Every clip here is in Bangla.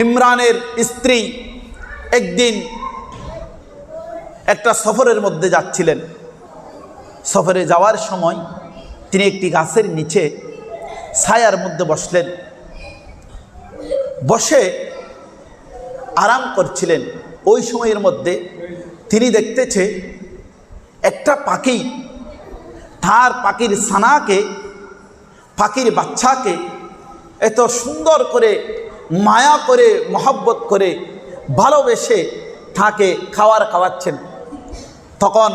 ইমরানের স্ত্রী একদিন একটা সফরের মধ্যে যাচ্ছিলেন। সফরে যাওয়ার সময় তিনি একটি গাছের নিচে ছায়ার মধ্যে বসলেন। বসে আরাম করছিলেন। ওই সময়ের মধ্যে তিনি দেখতেছে একটা পাখি তার পাখির সানাকে পাখির বাচ্চাকে এত সুন্দর করে মায়া করে, মহব্বত করে, ভালোবেসে তাকে খাওয়ার খাওয়াচ্ছেন। তখন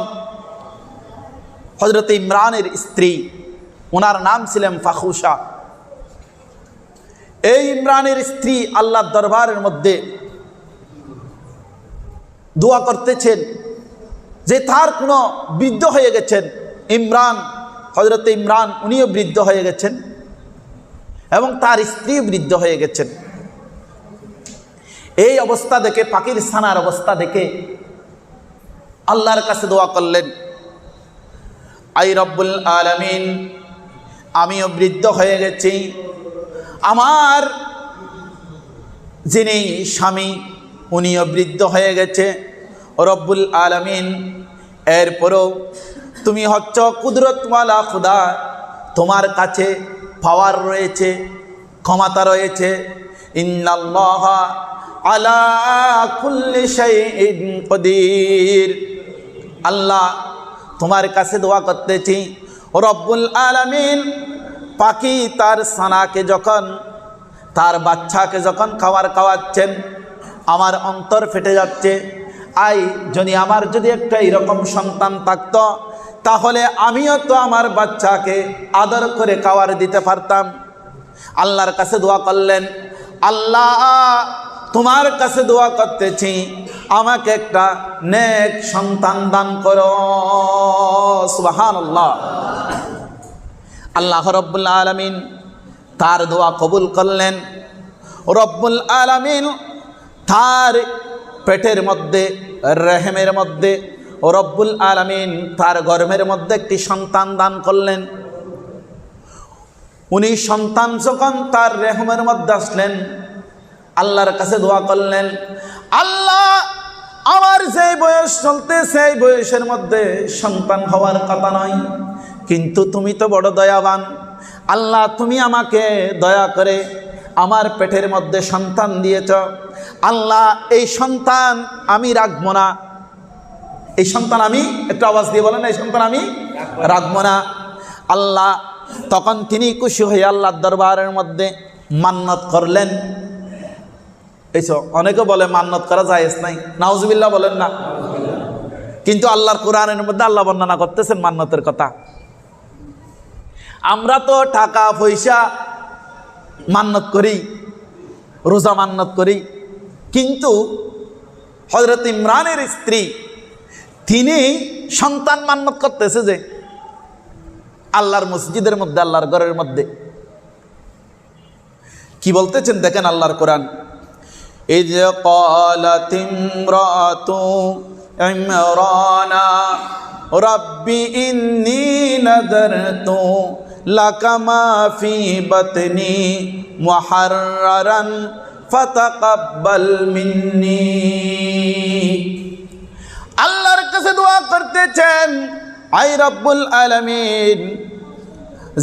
হজরত ইমরানের স্ত্রী ওনার নাম ছিলেন ফাখুসা এই ইমরানের স্ত্রী আল্লাহর দরবারের মধ্যে দোয়া করতেছেন যে তার কোনো বৃদ্ধ হয়ে গেছেন। ইমরান হজরত ইমরান, উনিও বৃদ্ধ হয়ে গেছেন এবং তার স্ত্রী বৃদ্ধ হয়ে গেছেন। এই অবস্থা দেখে, পাকিস্তানার অবস্থা দেখে আল্লাহর কাছে দোয়া করলেন, আই রব্বুল আলমিন, আমিও বৃদ্ধ হয়ে গেছি। আমার যিনি স্বামী, উনিও বৃদ্ধ হয়ে গেছে। রব্বুল আলমিন, এরপরও তুমি হচ্ছ কুদরতওয়ালা খুদা। তোমার কাছে পাওয়ার রয়েছে, ক্ষমতা রয়েছে। ইন্নাল্লাহ আল্লাহ তোমার কাছে দোয়া করতেছি, রব্বুল আলামিন পাখি তার সানাকে যখন, তার বাচ্চাকে যখন খাবার খাওয়াচ্ছেন, আমার অন্তর ফেটে যাচ্ছে। আই, যদি আমার যদি একটা এরকম সন্তান থাকতো, তাহলে আমিও তো আমার বাচ্চাকে আদর করে খাওয়ার দিতে পারতাম। আল্লাহর কাছে দোয়া করলেন, আল্লাহ তোমার কাছে দোয়া করতেছি, আমাকে একটা নেক সন্তান দান করো। সুবাহান আল্লাহ আল্লাহ রব্বুল আলমিন তার দোয়া কবুল করলেন। রব্বুল আলমিন তার পেটের মধ্যে, রেহেমের মধ্যে, রব্বুল আলমিন তার গর্ভের মধ্যে একটি সন্তান দান করলেন। উনি সন্তান যখন তার রেহমের মধ্যে আসলেন আল্লাহর কাছে দোয়া করলেন, আল্লাহ, আমার যে বয়স চলতে, সেই বয়সের মধ্যে সন্তান হওয়ার কথা নয়। কিন্তু তুমি তো বড় দয়াবান। আল্লাহ, তুমি আমাকে দয়া করে আমার পেটের মধ্যে সন্তান দিয়েছ। আল্লাহ, এই সন্তান আমি রাখব না। এই সন্তান আমি, একটু আওয়াজ দিয়ে বলেন, এই সন্তান আমি রাখব না। আল্লাহ, তখন তিনি খুশি হয়ে আল্লাহর দরবারের মধ্যে মান্নত করলেন। এইসব অনেকে বলে মান্নত করা যায় নাই। নাউজবিল্লা বলেন না। কিন্তু আল্লাহর কোরআনের মধ্যে আল্লাহ বর্ণনা করতেছেন মান্নতের কথা। আমরা তো টাকা, পয়সা মান্নত করি, রোজা মান্নত করি, কিন্তু হজরত ইমরানের স্ত্রী, তিনি সন্তান মান্নত করতেছে যে আল্লাহর মসজিদের মধ্যে, আল্লাহর ঘরের মধ্যে। কি বলতেছেন দেখেন আল্লাহর কোরআন। إذ قالت امرأة عمران رب إني نذرت لك ما في بطني محررا فتقبل مني আল্লাহর কাছে দোয়া করতেছেন আই রব্বুল আলামিন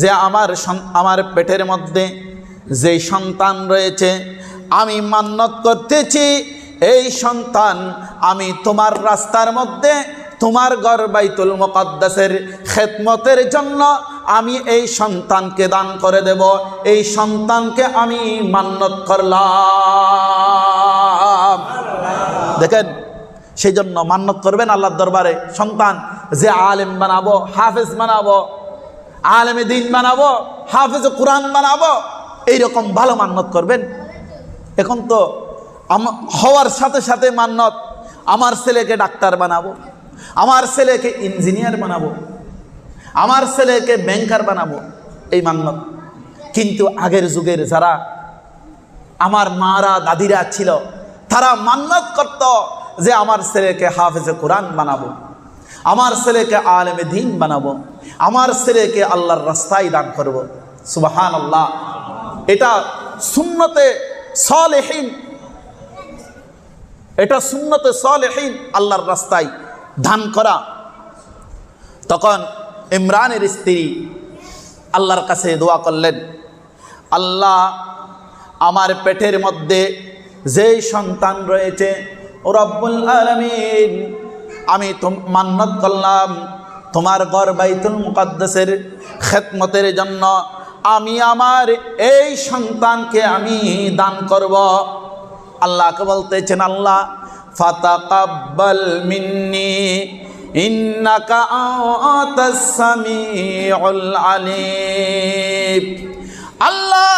যে আমার আমার পেটের মধ্যে যে সন্তান রয়েছে আমি মান্নত করতেছি, এই সন্তান আমি তোমার রাস্তার মধ্যে, তোমার গড় বাইতুল মুকদ্দাসের জন্য আমি এই সন্তানকে দান করে দেব। এই সন্তানকে আমি মান্নত করলাম। দেখেন সেই জন্য মান্নত করবেন আল্লাহর দরবারে। সন্তান, যে আলেম বানাবো, হাফেজ বানাবো, আলেমে দিন বানাবো, হাফেজ কোরআন বানাবো, এইরকম ভালো মান্নত করবেন। এখন তো হওয়ার সাথে সাথে মান্নত, আমার ছেলেকে ডাক্তার বানাবো, আমার ছেলেকে ইঞ্জিনিয়ার বানাবো, আমার ছেলেকে ব্যাংকার বানাবো, এই মান্নত। কিন্তু আগের যুগের যারা আমার মারা দাদিরা ছিল, তারা মান্নত করত যে আমার ছেলেকে হাফেজে কোরআন বানাবো, আমার ছেলেকে আলেমে দিন বানাবো, আমার ছেলেকে আল্লাহর রাস্তায় দান করব। সুবাহান আল্লাহ এটা সুন্নতে সলেহীন। এটা সুন্নতে সলেহীন, আল্লাহর রাস্তায় ধান করা। তখন ইমরানের স্ত্রী আল্লাহর কাছে দোয়া করলেন, আল্লাহ, আমার পেটের মধ্যে যেই সন্তান রয়েছে, রব্বুল আলমিন, আমি মান্নত করলাম। তোমার গর বাইতুল মুকাদ্দাসের খেদমতের জন্য আমি আমার এই সন্তানকে আমি দান করব। আল্লাহকে বলতেছেন, আল্লাহ, ফাতাকাব্বাল মিন্নি আল্লাহ,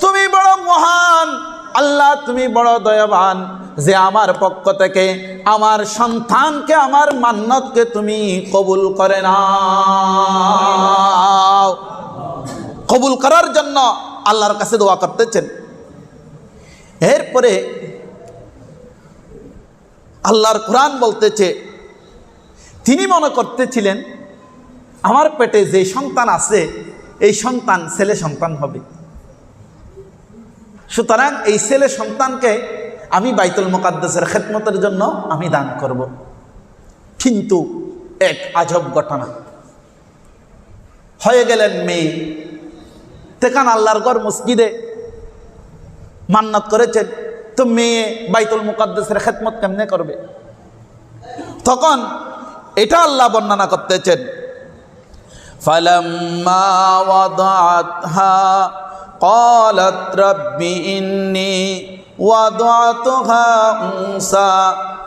তুমি বড় মহান। আল্লাহ, তুমি বড় দয়াবান যে আমার পক্ষ থেকে আমার সন্তানকে, আমার মান্নতকে তুমি কবুল করে নাও। কবুল করার জন্য আল্লাহর কাছে দোয়া করতেছেন। এরপরে আল্লাহর কোরআন বলতেছে, তিনি মনে করতেছিলেন, আমার পেটে যে সন্তান আছে, এই সন্তান ছেলে সন্তান হবে। সুতরাং এই ছেলে সন্তানকে আমি বাইতুল মোকাদ্দাসের খেদমতের জন্য আমি দান করব। কিন্তু এক আজব ঘটনা। হয়ে গেলেন মেয়ে তেকান আল্লাহর গড় মসজিদে মান্নত করেছেন তো মেয়ে বাইতুল মুকাদ্দাসের খেদমত কেমনে করবে তখন এটা আল্লাহ বর্ণনা করতেছেন فلما وضعتها قالت رب إني وضعتها أنثى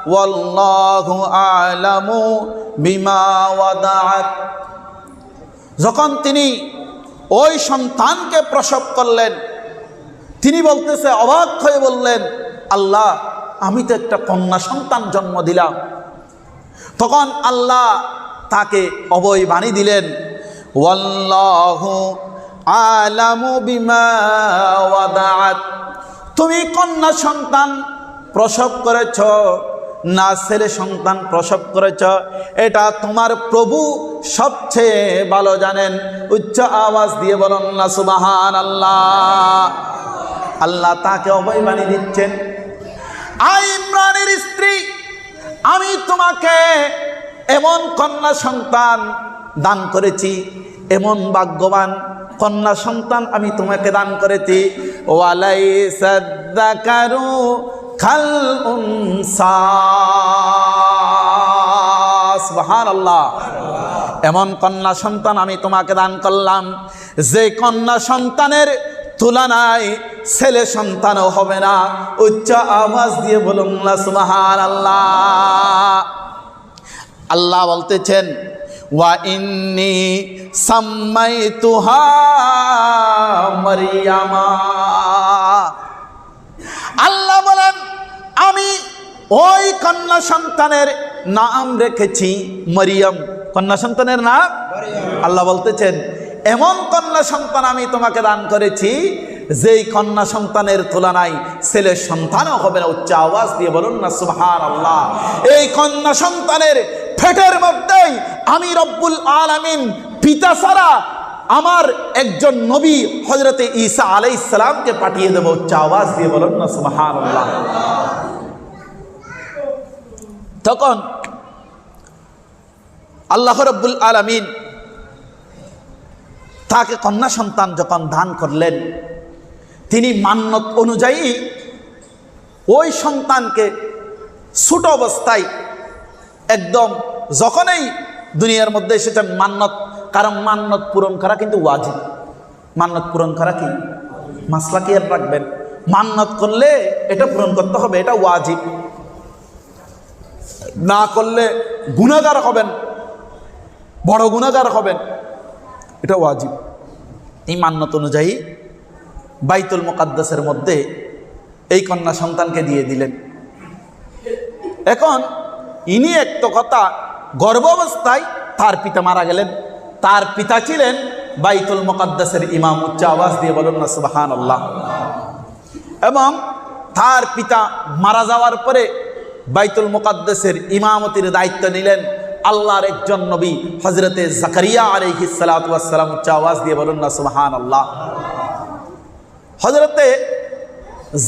والله أعلم بما وضعت যখন তিনি ওই সন্তানকে প্রসব করলেন। তিনি বলতেছে, অবাক হয়ে বললেন, আল্লাহ, আমি তো একটা কন্যা সন্তান জন্ম দিলাম। তখন আল্লাহ তাকে অবয় বাণী দিলেন আলামু বিমা তুমি কন্যা সন্তান প্রসব করেছ না ছেলে সন্তান প্রসব করেছ, এটা তোমার প্রভু সবচেয়ে ভালো জানেন। উচ্চ আওয়াজ দিয়ে বলুন না সুবাহান আল্লাহ আল্লাহ তাকে বাণী দিচ্ছেন। আই ইমরানের স্ত্রী, আমি তোমাকে এমন কন্যা সন্তান দান করেছি, এমন ভাগ্যবান কন্যা সন্তান আমি তোমাকে দান করেছি। ওয়ালাই সাদ্দাকারু খাল আল্লাহ এমন কন্যা সন্তান আমি তোমাকে দান করলাম। যে কন্যা সন্তানের তুলনায় ছেলে সন্তানও হবে না। উচ্চ আওয়াজ দিয়ে বলুন না আল্লাহ আল্লাহ বলতেছেন, ওয়া ইন্নি আল্লাহ বলেন আমি ওই কন্যা সন্তানের নাম রেখেছি মরিয়ম। কন্যা সন্তানের নাম? আল্লাহ বলতেছেন এমন কন্যা সন্তান আমি তোমাকে দান করেছি যেই কন্যা সন্তানের তুলনায় ছেলের সন্তানও হবে না। উচ্চ আওয়াজ দিয়ে বলুন না সুবহান আল্লাহ এই কন্যা সন্তানের ফেটের মধ্যেই আমি রব্বুল আলামিন পিতা ছাড়া আমার একজন নবী হজরতে ঈসা আলাই ইসলামকে পাঠিয়ে দেবো। উচ্চ আওয়াজ দিয়ে বলুন না সুবহান আল্লাহ তখন আল্লাহ রব্বুল আলামিন তাকে কন্যা সন্তান যখন দান করলেন, তিনি মান্যত অনুযায়ী ওই সন্তানকে ছোট অবস্থায় একদম যখনই দুনিয়ার মধ্যে এসেছেন, মান্যত, কারণ মান্যত পূরণ করা কিন্তু ওয়াজিব। মান্যত পূরণ করা কি? মাসলা কি আর রাখবেন। মান্যত করলে এটা পূরণ করতে হবে, এটা ওয়াজিব। না করলে গুণাগার হবেন, বড় গুণাগার হবেন। এটা ওয়াজিব। এই মান্যত অনুযায়ী বাইতুল মোকাদ্দাসের মধ্যে এই কন্যা সন্তানকে দিয়ে দিলেন। এখন ইনি একটা কথা গর্ভাবস্থায় তার পিতা মারা গেলেন। তার পিতা ছিলেন বাইতুল মোকাদ্দাসের ইমাম, উচ্চ আওয়াজ দিয়ে বলুন না সুবাহান আল্লাহ এবং তার পিতা মারা যাওয়ার পরে বাইতুল মোকাদ্দাসের ইমামতির দায়িত্ব নিলেন। আল্লাহর একজন নবী হজরতে জাকারিয়া আলহি সালাতাম উচ্চ আওয়াজ দিয়ে বলুন না সুবাহান আল্লাহ হজরতে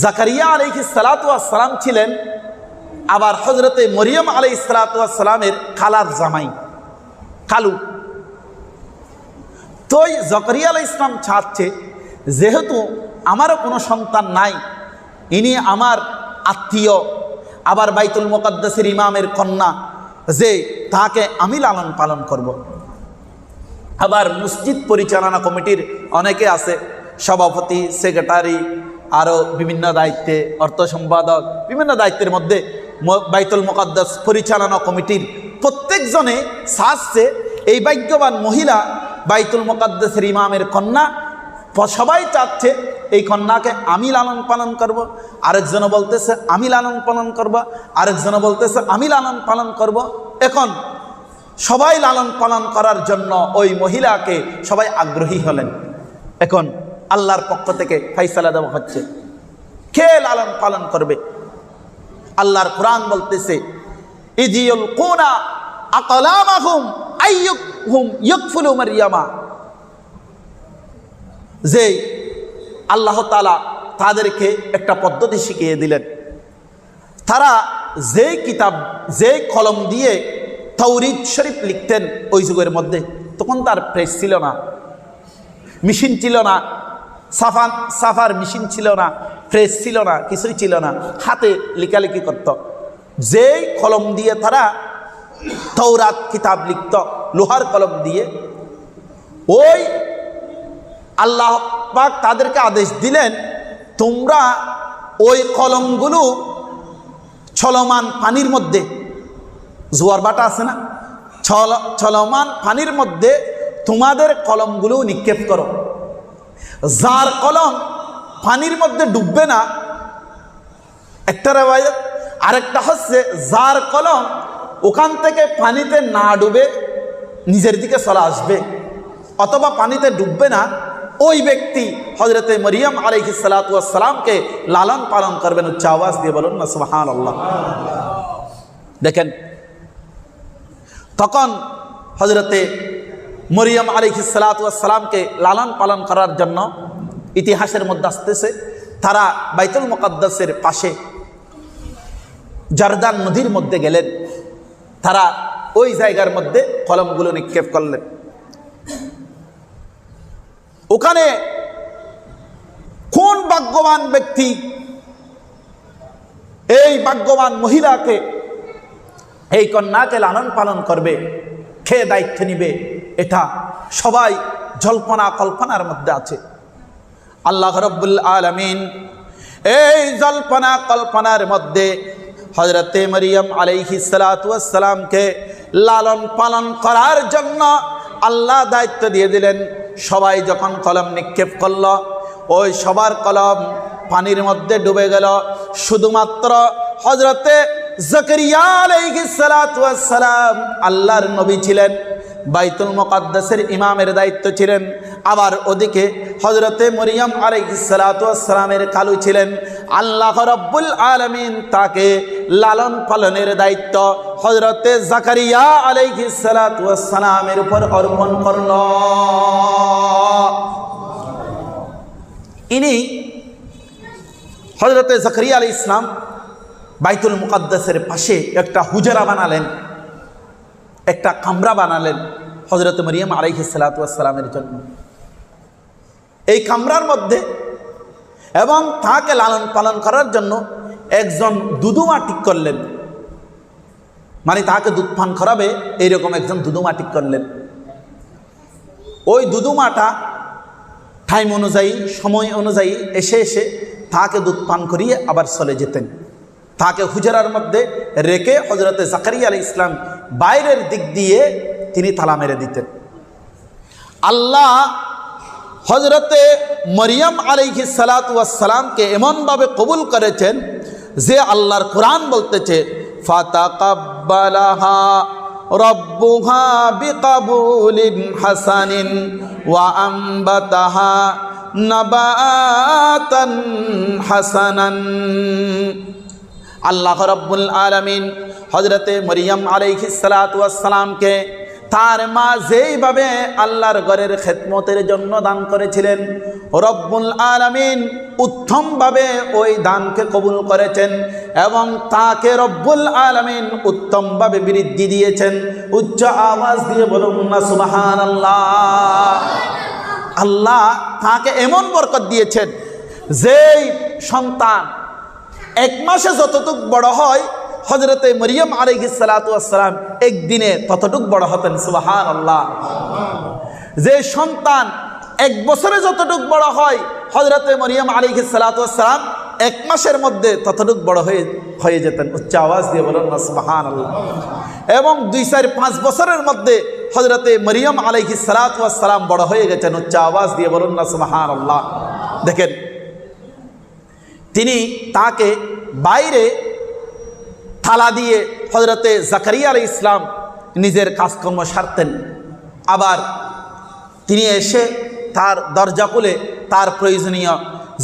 জাকারিয়া আলহি সালাতাম ছিলেন, আবার হজরতে মরিয়ম আলাই সালাতামের খালার জামাই কালু তোই জকরিয়া আলাই ইসলাম ছাড়ছে, যেহেতু আমারও কোনো সন্তান নাই, ইনি আমার আত্মীয় আবার বাইতুল মোকাদ্দাসের ইমামের কন্যা যে তাকে আমি লালন পালন করব। আবার মসজিদ পরিচালনা কমিটির অনেকে আছে, সভাপতি, সেক্রেটারি আরও বিভিন্ন দায়িত্বে, অর্থ সম্পাদক, বিভিন্ন দায়িত্বের মধ্যে বাইতুল মোকাদ্দাস পরিচালনা কমিটির প্রত্যেকজনে সাজছে এই ভাগ্যবান মহিলা বাইতুল মোকাদ্দাসের ইমামের কন্যা সবাই চাচ্ছে এই কন্যাকে আমি লালন পালন করব। আরেকজনও বলতেছে, আমি লালন পালন করব। আরেকজনও বলতেছে, আমি লালন পালন করব। এখন সবাই লালন পালন করার জন্য ওই মহিলাকে সবাই আগ্রহী হলেন। এখন আল্লাহর পক্ষ থেকে ফাইসালা দেওয়া হচ্ছে। কে লালন পালন করবে? আল্লাহর কোরআন বলতেছে ইজিউল কোনা আকলামাহুম আইয়ুকহুম ইয়কফুলু মারিয়ামা। যে আল্লাহ তালা তাদেরকে একটা পদ্ধতি শিখিয়ে দিলেন। তারা যেই কিতাব, যে কলম দিয়ে তৌরিদ শরীফ লিখতেন ওই যুগের মধ্যে, তখন তার প্রেস ছিল না। মেশিন ছিল না। সাফান সাফার মেশিন ছিল না। প্রেস ছিল না। কিছুই ছিল না। হাতে লেখালেখি করত। যেই কলম দিয়ে তারা তৌরাত কিতাব লিখত, লোহার কলম দিয়ে, ওই আল্লাহ পাক তাদেরকে আদেশ দিলেন, তোমরা ওই কলমগুলো ছলমান পানির মধ্যে, জোয়ার বাটা আছে না? ছল, ছলমান পানির মধ্যে তোমাদের কলমগুলো নিক্ষেপ করো। যার কলম পানির মধ্যে ডুববে না, একটা রেওয়ায়ত, আরেকটা হচ্ছে, যার কলম ওখান থেকে পানিতে না ডুবে নিজের দিকে চলে আসবে, অথবা পানিতে ডুববে না ওই ব্যক্তি হজরতে মরিয়ম আলহি সালাতামকে লালন পালন করবেন, উচ্চ আওয়াজ দিয়ে বলুন না সুহান আল্লাহ দেখেন, তখন হজরতে মরিয়ম আলিহি সালাতামকে লালন পালন করার জন্য ইতিহাসের মধ্যে আসতেছে, তারা বাইতুল মোকাদ্দাসের পাশে জারদান নদীর মধ্যে গেলেন। তারা ওই জায়গার মধ্যে কলমগুলো নিক্ষেপ করলেন। ওখানে কোন ভাগ্যবান ব্যক্তি, এই ভাগ্যবান মহিলাকে এই কন্যাকে লালন পালন করবে, খেয়ে দায়িত্ব নিবে, এটা সবাই জল্পনা কল্পনার মধ্যে আছে। আল্লাহ রব্বুল আলমিন এই জল্পনা কল্পনার মধ্যে হজরতে মরিয়ম আলাইহি সালাতামকে লালন পালন করার জন্য আল্লাহ দায়িত্ব দিয়ে দিলেন। সবাই যখন কলম নিক্ষেপ করল, ওই সবার কলম পানির মধ্যে ডুবে গেল। শুধুমাত্র হজরতে জকরিয়া আলাইহিস সালাম আল্লাহর নবী ছিলেন। বাইতুল মোকাদ্দাসের ইমামের দায়িত্ব ছিলেন। আবার ওদিকে হজরতে মরিয়াম আলাইসালামের কালু ছিলেন। আল্লাহ রব্বুল আলমিন তাকে লালন পালনের দায়িত্ব হজরতে জাকারিয়া আলাইসালামের উপর অর্পণ করল। ইনি হজরতে জাকারিয়া আলী ইসলাম বাইতুল মুকাদ্দাসের পাশে একটা হুজারা বানালেন। একটা কামরা বানালেন হজরত মরিয়াম আলাইহি সালাতামের জন্য। এই কামরার মধ্যে এবং তাকে লালন পালন করার জন্য একজন দুদুমা ঠিক করলেন। মানে তাকে দুধ পান করাবে এইরকম একজন দুদুমা ঠিক করলেন। ওই দুদুমাটা টাইম অনুযায়ী, সময় অনুযায়ী এসে এসে তাকে দুধ পান করিয়ে আবার চলে যেতেন। তাকে হুজরার মধ্যে রেখে হজরতে জাকারিয়া আলী ইসলাম বাইরের দিক দিয়ে তিনি তালা মেরে দিতেন। আল্লাহ হজরতে মরিয়ম আলিহি সালাতামকে এমনভাবে কবুল করেছেন যে আল্লাহর কোরআন বলতেছে হাসানিন ওয়া হাসানান। আল্লাহ রব্বুল আলমিন হজরতে মরিয়ম আলাইহিসালাতামকে তার মা যেইভাবে আল্লাহর ঘরের খেদমতের জন্য দান করেছিলেন, রব্বুল আলামিন উত্তমভাবে ওই দানকে কবুল করেছেন এবং তাকে রব্বুল আলামিন উত্তমভাবে বৃদ্ধি দিয়েছেন। উচ্চ আওয়াজ দিয়ে বলুন না সুবাহান আল্লাহ আল্লাহ তাকে এমন বরকত দিয়েছেন, যেই সন্তান এক মাসে যতটুক বড় হয় হজরতে মরিয়ম আলাইহি সালাতাম একদিনে ততটুক বড় হতেন সুবাহান আল্লাহ যে সন্তান এক বছরে যতটুক বড় হয় হজরতে মরিয়ম আলাইহি সালাতাম এক মাসের মধ্যে ততটুক বড় হয়ে হয়ে যেতেন। উচ্চ আওয়াজ দিয়ে বলেন না সুবাহান আল্লাহ এবং দুই, চার, পাঁচ বছরের মধ্যে হজরতে মরিয়ম আলাইহি সালাতাম বড় হয়ে গেছেন। উচ্চ আওয়াজ দিয়ে বলুন না আল্লাহ দেখেন তিনি তাকে বাইরে থালা দিয়ে হজরতে জাকারিয়া আলী ইসলাম নিজের কাজকর্ম সারতেন। আবার তিনি এসে তার দরজা খুলে তার প্রয়োজনীয়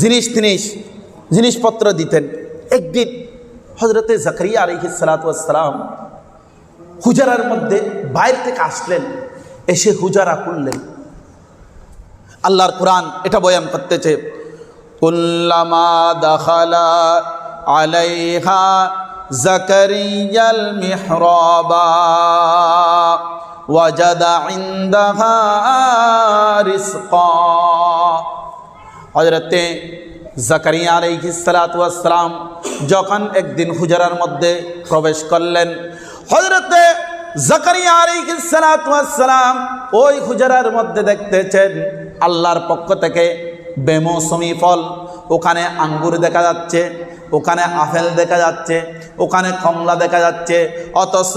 জিনিস জিনিস জিনিসপত্র দিতেন। একদিন হজরতে জাকারিয়া আলী সালাতাম হুজারার মধ্যে বাইরে থেকে আসলেন, এসে হুজারা করলেন আল্লাহর কোরআন এটা বয়ান করতেছে আলাইহা মিহরাবা ওয়াজাদা ইনদাহা রিজকা হযরতে জাকারিয়া আলাইহিস সালাতু যখন একদিন হুজরার মধ্যে প্রবেশ করলেন, হযরতে জাকারিয়া আলাইহিস সালাতু ওই হুজরার মধ্যে দেখতেছেন আল্লাহর পক্ষ থেকে বেমৌসুমি ফল, ওখানে আঙ্গুর দেখা যাচ্ছে, ওখানে আপেল দেখা যাচ্ছে, ওখানে কমলা দেখা যাচ্ছে, অথচ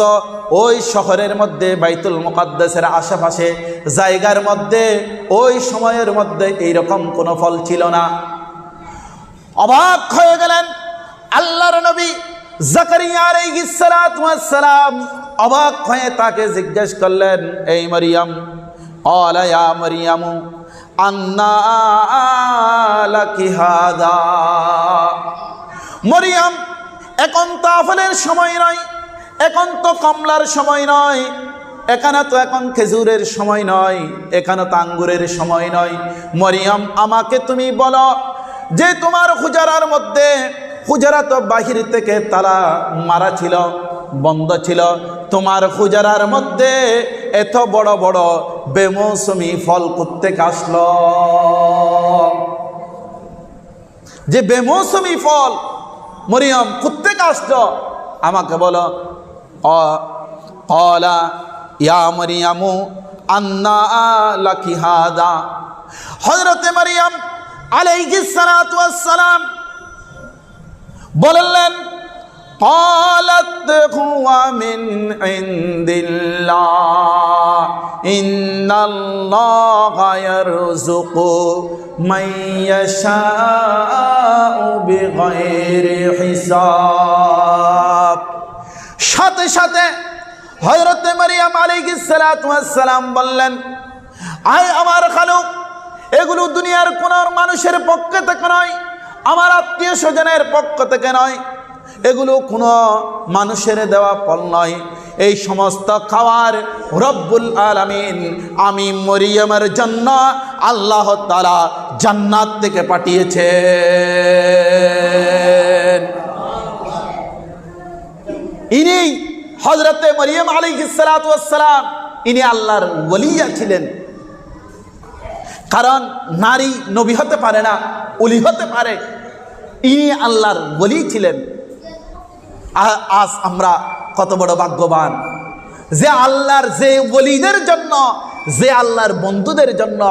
ওই শহরের মধ্যে বাইতুল মুকাদ্দাসের আশেপাশে জায়গার মধ্যে, ওই সময়ের মধ্যে এইরকম কোনো ফল ছিল না। অবাক হয়ে গেলেন আল্লাহর নবী জাকারিয়া আলাইহিস সালাতু ওয়াস সালাম। অবাক হয়ে তাকে জিজ্ঞেস করলেন, এই মরিয়ম ইয়া মরিয়ামু? মরিয়ম এখন তো আফলের সময় নয় এখন তো কমলার সময় নয়, এখানে তো এখন খেজুরের সময় নয়, এখানে তো আঙ্গুরের সময় নয়। মরিয়ম, আমাকে তুমি বলো যে তোমার হুজারার মধ্যে হুজারা তো বাহির থেকে তারা মারা ছিল। বন্ধ ছিল। তোমার হুজারার মধ্যে এত বড় বড় বেমৌসুমি ফল করতে আসলো? যে বেমৌসুমি ফল, মরিয়ম কুত্তে আসলো? আমাকে বলো। কলা, ইয়া মরিয়ামু, আন্না লাকি হাদা। হজরতে মরিয়াম আলাইহিস সালাম বললেন قالت هو من عند الله إن الله يرزق من يشاء بغير حساب সাথে সাথে হজরত মারিয়াম আলাইহিস সালাতু ওয়াস সালাম বললেন আয় আমার খালুক এগুলো দুনিয়ার কোন মানুষের পক্ষ থেকে নয় আমার আত্মীয় স্বজনের পক্ষ থেকে নয় এগুলো কোনো মানুষের দেওয়া ফল নয়। এই সমস্ত খাওয়ার রব্বুল আলামিন আমি মরিয়মের জন্য আল্লাহ তালা জান্নাত থেকে পাঠিয়েছে ইনি হজরতে মরিয়ম আলী সালাম, ইনি আল্লাহর ওলিয়া ছিলেন। কারণ নারী নবী হতে পারে না, উলি হতে পারে। ইনি আল্লাহর বলি ছিলেন। আজ আমরা কত বড় ভাগ্যবান। যে আল্লাহর, যে বলিদের জন্য, যে আল্লাহর বন্ধুদের জন্য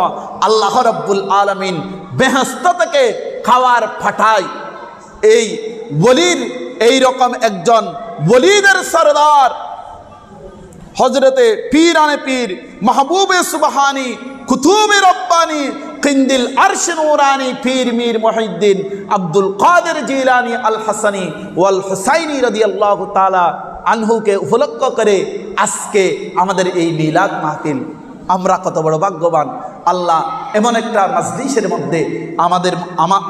আল্লাহ রব্বুল আলমিন বেহস্ত থেকে খাওয়ার ফাটায় এই বলির এই রকম একজন বলিদের সরদার হজরতে পীর আনে পীর, মাহবুবে সুবাহানি, কুতুবে রব্বানি কিন্দিল আরশ নুরানি পীর মীর মহিউদ্দিন আব্দুল কাদের জিলানি আল হাসানি ওয়াল হুসাইনি রাদিয়াল্লাহু তাআলা আনহুকে উপলক্ষ করে আজকে আমাদের এই মিলাদ মাহফিল আমরা কত বড় ভাগ্যবান। আল্লাহ এমন একটা মাজলিসের মধ্যে আমাদের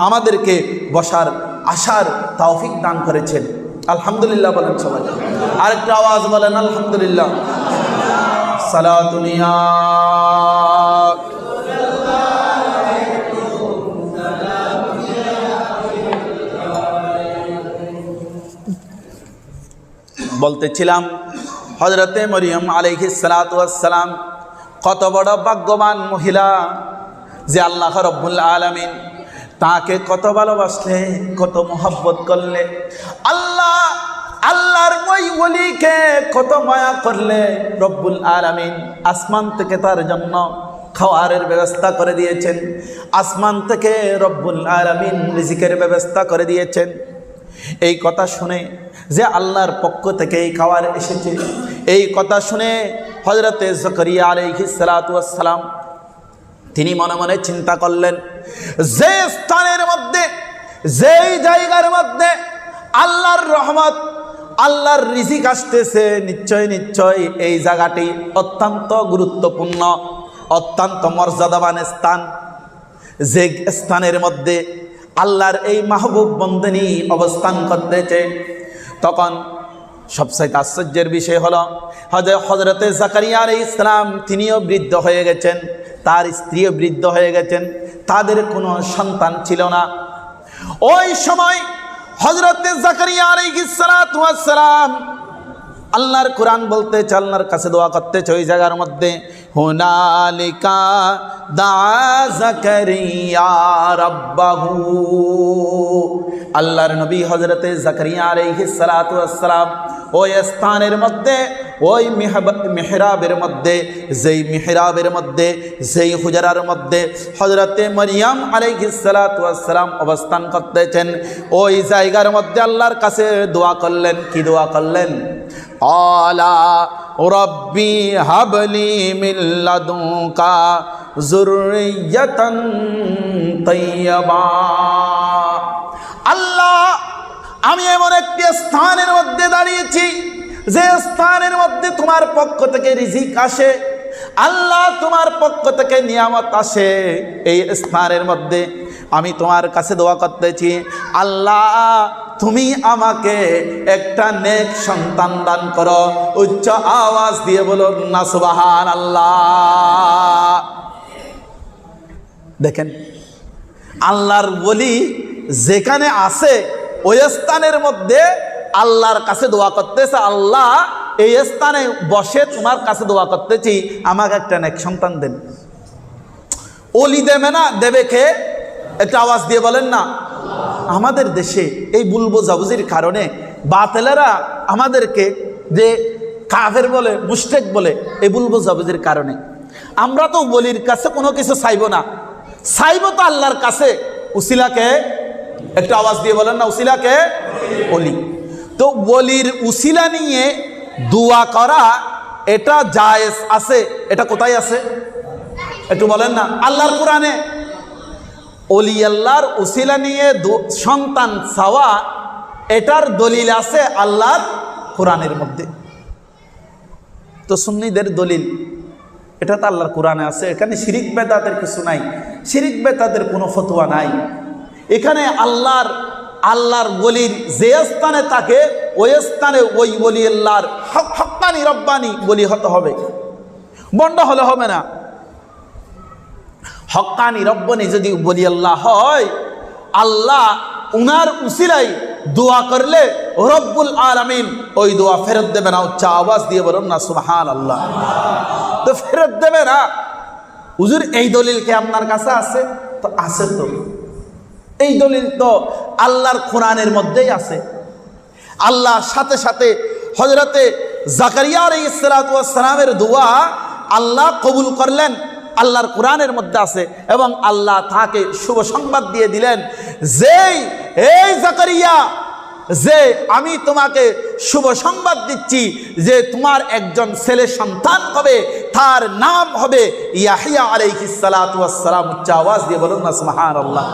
আমাদেরকে বসার আশার তৌফিক দান করেছেন। আলহামদুলিল্লাহ বলেন সবাই। আরেকটা আওয়াজ বলেন, আলহামদুলিল্লাহ। সালাতুনিয়া বলতেছিলাম হজরতে মরিয়ম আলাইহি সালাম কত বড় ভাগ্যবান মহিলা যে আল্লাহ রব্বুল আলমিন তাকে কত ভালোবাসলে, কত মোহাব্বত করলে, আল্লাহ, আল্লাহর ওই ওলিকে কত মায়া করলে রব্বুল আলমিন আসমান থেকে তার জন্য খাওয়ারের ব্যবস্থা করে দিয়েছেন, আসমান থেকে রব্বুল আলমিন রিজিকের ব্যবস্থা করে দিয়েছেন। এই কথা শুনে যে আল্লাহর পক্ষ থেকে এই খাওয়ার এসেছে। এই কথা শুনে হজরতে জকরিয়া আলহিসালাম তিনি মনে মনে চিন্তা করলেন, যে স্থানের মধ্যে, যেই জায়গার মধ্যে আল্লাহর রহমত, আল্লাহর রিজিক আসতেছে, নিশ্চয় নিশ্চয় এই জায়গাটি অত্যন্ত গুরুত্বপূর্ণ, অত্যন্ত মর্যাদাবান স্থান। যে স্থানের মধ্যে আল্লাহর এই মাহবুব বন্দিনী অবস্থান করতেছে। তখন সবসাইতে আশ্চর্যের বিষয় হলো হজর হজরতে জাকারিয়া আলী ইসলাম তিনিও বৃদ্ধ হয়ে গেছেন, তার স্ত্রীও বৃদ্ধ হয়ে গেছেন, তাদের কোনো সন্তান ছিল না। ওই সময় হজরতে জাকারিয়া আলী ইসালাম আল্লাহর কোরআন বলতে চাল্লার কাছে দোয়া করতেছে ওই জায়গার মধ্যে। হুনালিকা দা জাকারিয়া রাব্বাহু। আল্লাহর নবী হজরতে জাকারিয়া আলাইহিস সালাতু ওয়াসসালাম ওই স্থানের মধ্যে, ওই মেহরাবের মধ্যে, যেই মেহরাবের মধ্যে, যেই হুজরার মধ্যে হজরতে মরিয়াম আলাইহিস সালাতু ওয়াসসালাম অবস্থান করতেছেন, ওই জায়গার মধ্যে আল্লাহর কাছে দোয়া করলেন। কি দোয়া করলেন? আলা রব্বি হাবলি জুররিয়াতান তাইয়্যিবা আল্লাহ আমি এমন একটি স্থানের মধ্যে দাঁড়িয়েছি, যে স্থানের মধ্যে তোমার পক্ষ থেকে রিজিক আসে। আল্লাহ তোমার পক্ষ থেকে নিয়ামত আসে এই স্থানের মধ্যে। আমি তোমার কাছে দোয়া করতেছি, আল্লাহ তুমি আমাকে একটা নেক সন্তান দান করো। উচ্চ আওয়াজ দিয়ে বলো না সুবাহান আল্লাহ দেখেন, আল্লাহর বলি যেখানে আছে, ওই স্থানের মধ্যে আল্লাহর কাছে দোয়া করতেছে, আল্লাহ এই স্থানে বসে তোমার কাছে দোয়া করতেছি, আমাকে একটা নেক সন্তান দেন। অলি দেবে না, দেবে কে? একটা আওয়াজ দিয়ে বলেন না। আমাদের দেশে এই বুলবো জাবুজির কারণে বাতেলেরা আমাদেরকে যে কাফের বলে মুস্টেক বলে, এই বুলবো জাবুজির কারণে। আমরা তো বলির কাছে কোনো কিছু চাইব না। চাইব তো আল্লাহর কাছে। উসিলাকে একটা আওয়াজ দিয়ে বলেন না উসিলাকে অলি। তো বলির উসিলা নিয়ে দোয়া করা, এটা জায়েজ আছে। এটা কোথায় আছে? একটু বলেন না। আল্লাহর কোরআনে। অলি আল্লাহর উসিলা নিয়ে সন্তান চাওয়া, এটার দলিল আছে আল্লাহর কোরআনের মধ্যে। তো সুন্নিদের দলিল, এটা তো আল্লাহর কোরআনে আছে। এখানে শিরিক বেদাতের কিছু নাই। শিরিক বেদাতের কোনো ফতোয়া নাই। এখানে আল্লাহর আল্লাহর বলির যে স্থানে তাকে ওই স্থানে ওই বলি আল্লাহর হকানি রব্বানি বলি হতে হবে। বন্ড হলে হবে না। হকানি রব্বানি যদি বলি আল্লাহ হয়, আল্লাহ উনার উসিলাই দোয়া করলে রব্বুল আলমিন ওই দোয়া ফেরত দেবে না। উচ্চ আওয়াজ দিয়ে বলুন না সুবাহান আল্লাহ তো ফেরত দেবে না। হুজুর, এই দলিল কি আপনার কাছে আছে? তো আছে তো। এই দলিল তো আল্লাহর কোরআনের মধ্যেই আছে। আল্লাহ সাথে সাথে হজরতে জাকারিয়ার ইসলাতামের দোয়া আল্লাহ কবুল করলেন, আল্লাহর কোরআনের মধ্যে আছে এবং আল্লাহ তাকে শুভ সংবাদ দিয়ে দিলেন যেই এই জাকারিয়া, যে আমি তোমাকে শুভ সংবাদ দিচ্ছি যে তোমার একজন ছেলে সন্তান হবে, তার নাম হবে ইয়াহিয়া আলাইহিস সালাতু ওয়াস সালাম। উচ্চ আওয়াজ দিয়ে বলুন না, সুবহানাল্লাহ।